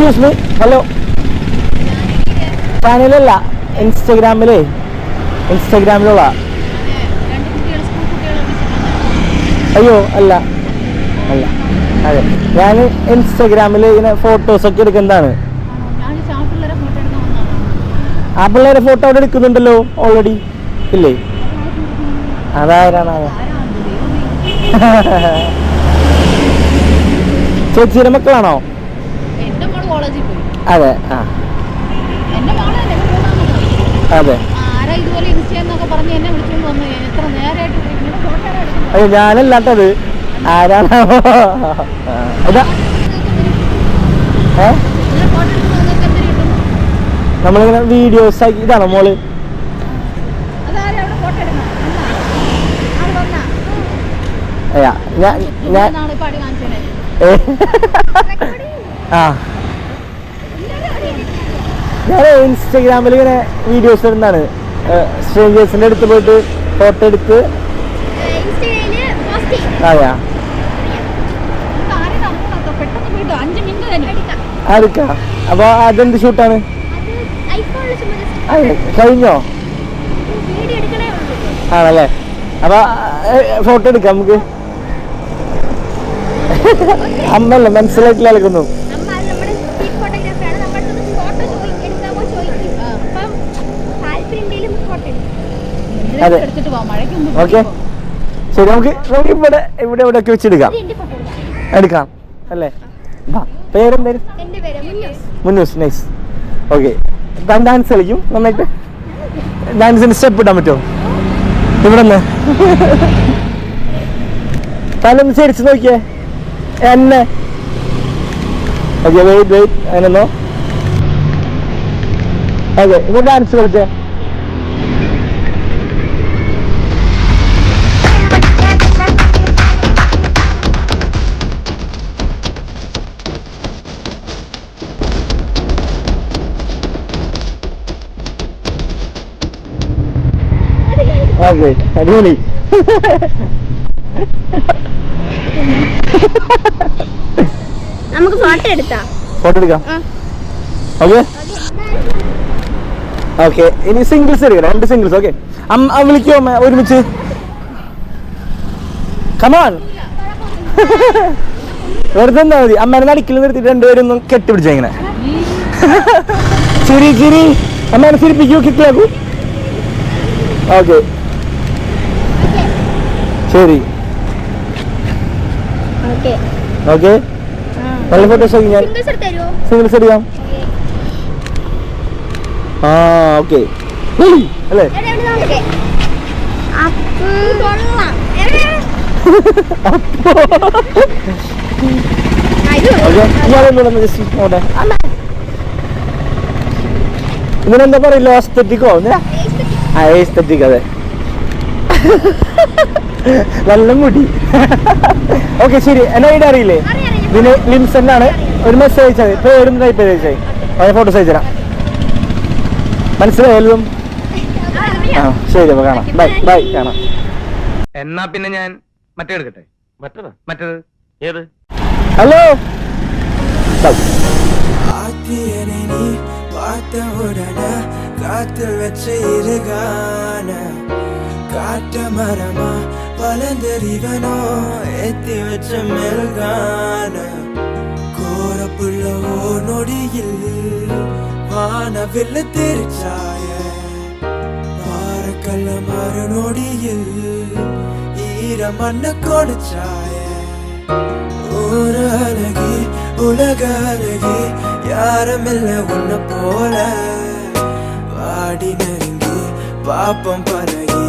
Excuse me hello ചാനലല്ല ഇൻസ്റ്റഗ്രാമിലേ ഇൻസ്റ്റഗ്രാമിലുള്ള അയ്യോ അല്ല. അല്ല. അതെ. ഞാൻ ഇൻസ്റ്റഗ്രാമിൽ ഇങ്ങനെ ഫോട്ടോസൊക്കെ എടുക്കുന്നതാണ്. ആ പിള്ളേരെ ഫോട്ടോ അവിടെ എടുക്കുന്നുണ്ടല്ലോ ഓൾറെഡി ഇല്ലേ? അതാരാണ് അത്? ചേച്ചിയുടെ മക്കളാണോ? കോളേജിൽ പോയി. അതെ ആ. എന്റെ മോളെ അതെ. ആരാ ഇതുപോലെ ഇൻസ്റ്റയെന്നൊക്കെ പറഞ്ഞ് എന്നെ വിളിച്ചുകൊണ്ട് വന്നു ഞാൻ എത്ര നേരമായിട്ട് ഇങ്ങനെ ഫോട്ടോ എടുക്കുന്നു? അയ്യോ ഞാനല്ലാത്തത്. ആരാണോ? ഇതാ. ഏ? ഇങ്ങനെ ഫോട്ടോ എടുക്കുന്ന നിങ്ങൾക്ക് എന്തിനു കിട്ടും നമ്മളിങ്ങനെ വീഡിയോസ് ആക്കി ഇതാണ് മോൾ? അതാരാ അവിടെ ഫോട്ടോ എടുക്കണം ആൾ വന്നാ. ഞാൻ ഞാൻ ഇപ്പൊ അടി ഏ, ആ. ഞാൻ ഇൻസ്റ്റഗ്രാമിൽ ഇങ്ങനെ വീഡിയോസ് ഇടുന്നതാണ്. സ്ട്രേഞ്ചേഴ്സിന്റെ അടുത്ത് പോയിട്ട് ഫോട്ടോ എടുത്ത്. അതെയാ ആർക്കാ അപ്പൊ അതെന്ത് ഷൂട്ടാണ് കഴിഞ്ഞോ? ആണല്ലേ? അപ്പൊ ഫോട്ടോ എടുക്കാം നമുക്ക്. അമ്മല്ല മനസ്സിലായിട്ടില്ല കളിക്കുന്നു അതെ. ഓക്കെ ശരി നമുക്ക് ഇവിടെ ഇവിടെ ഇവിടെ ഒക്കെ വെച്ചെടുക്കാം? എടുക്കാം അല്ലേ? വാ പേരെന്തായാലും എന്റെ പേര് മുന്നൂസ്. നൈസ് ഓക്കെ താൻ ഡാൻസ് കളിക്കും? നന്നായിട്ട്? ഡാൻസിന് സ്റ്റെപ്പ് ഇടാൻ പറ്റുമോ? ഇവിടെ നിന്ന് തലൊന്ന് ശരിച്ച് നോക്കിയേ. എന്നെ. ഓക്കെ വെയിറ്റ് വെയിറ്റ് അതിനൊന്നോ. ഓക്കെ ഇവിടെ ഡാൻസ് കളിച്ചേ. ഓക്കെ അടിപൊളി. നമുക്ക് ഫോട്ടോ എടുത്താ ഫോട്ടോ എടുക്കാം. ഓക്കെ ഓക്കെ ഇനി സിംഗിൾസ് എടുക്കണം രണ്ട് സിംഗിൾസ് ഓക്കെ വിളിക്കോ അമ്മ ഒരുമിച്ച്. കമാൻ വെറുതെ എന്താ മതി. അമ്മേനെ നടിക്കൽ നിർത്തിയിട്ട് രണ്ടുപേരും ഒന്ന് കെട്ടിപ്പിടിച്ച ഇങ്ങനെ. ചിരി ചിരി. അമ്മേനെ ചിരിപ്പിക്കൂ കിട്ടിയാക്കൂ ഓക്കെ ശരി. ഓക്കെ. നല്ല ഫോട്ടോസ് ഞാൻ സിംഗിൾസ് എടുക്കാം. ആ ഓക്കെ. അല്ലേ? ഇതിനെന്താ പറയില്ല എസ്തറ്റിക്കോ എസ്തറ്റിക് അതെ. നല്ല മുടി ഓക്കെ ശരി എന്നെ ഐഡി അറിയില്ലേ ഇതിന് ലിംസൺ ആണ് ഒരു മെസ്സേജ് അയച്ചത് പേരും ടൈപ്പ് ചെയ്ത് അയച്ചത് അതിന് ഫോട്ടോസ് അയച്ചുതരാം മനസ്സിലായാലും ആ ശരി അപ്പൊ കാണാം ബൈ ബൈ കാണാം എന്നാ പിന്നെ ഞാൻ മറ്റേ എടുക്കട്ടെ മറ്റേത് മറ്റേത് ഏത് ഹലോ ബൈ ஆத்தியனை நீ பார்த்த உடனே காத்தில் வச்ச இருகான காட்ட மரமா வளர்ந்தறிவனோ? ஏத்தி வச்ச மெல்கான கோரப்புள்ள ஓர் நொடியில் வானவில் திருச்சாய பாறக்கல்ல மறு நொடியில் ஈர மண்ண கொடுச்சாய ஒரு அழகி உலக அழகி யாருமில்ல உன்னை போல. வாடி நெருங்கி பாப்பம் பழகி